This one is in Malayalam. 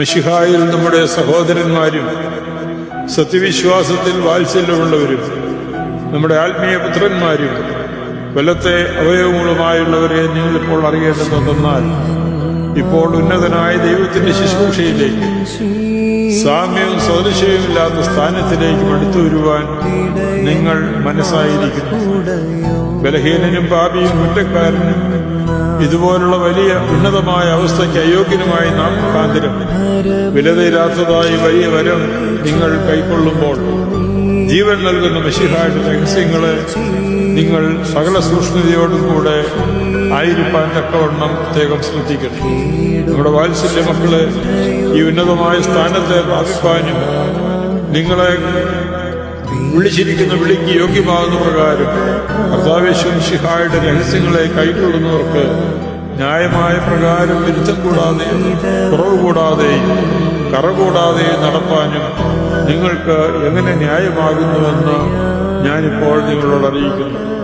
മിഷിഹായിൽ നമ്മുടെ സഹോദരന്മാരും സത്യവിശ്വാസത്തിൽ വാത്സല്യമുള്ളവരും നമ്മുടെ ആത്മീയ പുത്രന്മാരും വലത്തെ അവയവങ്ങളുമായുള്ളവരെ നിങ്ങളിപ്പോൾ അറിയേണ്ടതെന്നാൽ ഇപ്പോൾ ഉന്നതനായ ദൈവത്തിന്റെ ശുശ്രൂഷയിലേക്ക് സാമ്യവും സദൃശവും ഇല്ലാത്ത സ്ഥാനത്തിലേക്ക് അടുത്തു വരുവാൻ നിങ്ങൾ മനസ്സായിരിക്കുന്നു. ബലഹീനനും പാപിയും കുറ്റക്കാരനും ഇതുപോലുള്ള വലിയ ഉന്നതമായ അവസ്ഥയ്ക്ക് അയോഗ്യനുമായി നാം മുഖാന്തരം വിലതീരാത്തതായി വലിയ വരം നിങ്ങൾ കൈക്കൊള്ളുമ്പോൾ. ജീവൻ നൽകുന്ന മെഷീഹായുടെ രഹസ്യങ്ങളെ നിങ്ങൾ സകല സൂക്ഷ്മതയോടും കൂടെ ആയിരിക്കാൻ തക്കവണ്ണം പ്രത്യേകം ശ്രദ്ധിക്കണം. നമ്മുടെ വാത്സല്യ മക്കളെ ഈ ഉന്നതമായ സ്ഥാനത്തെ പ്രാപിപ്പാനും നിങ്ങളെ വിളിച്ചിരിക്കുന്ന വിളിക്ക് യോഗ്യമാകുന്ന പ്രകാരം കർത്താവേശ്വൻ ശിഹായുടെ രഹസ്യങ്ങളെ കൈക്കൊള്ളുന്നവർക്ക് ന്യായമായ പ്രകാരം വിരുദ്ധം കൂടാതെ കുറവ് കൂടാതെ കറ കൂടാതെ നടപ്പാനും നിങ്ങൾക്ക് എങ്ങനെ ന്യായമാകുന്നുവെന്ന് ഞാനിപ്പോൾ നിങ്ങളോട് അറിയിക്കുന്നു.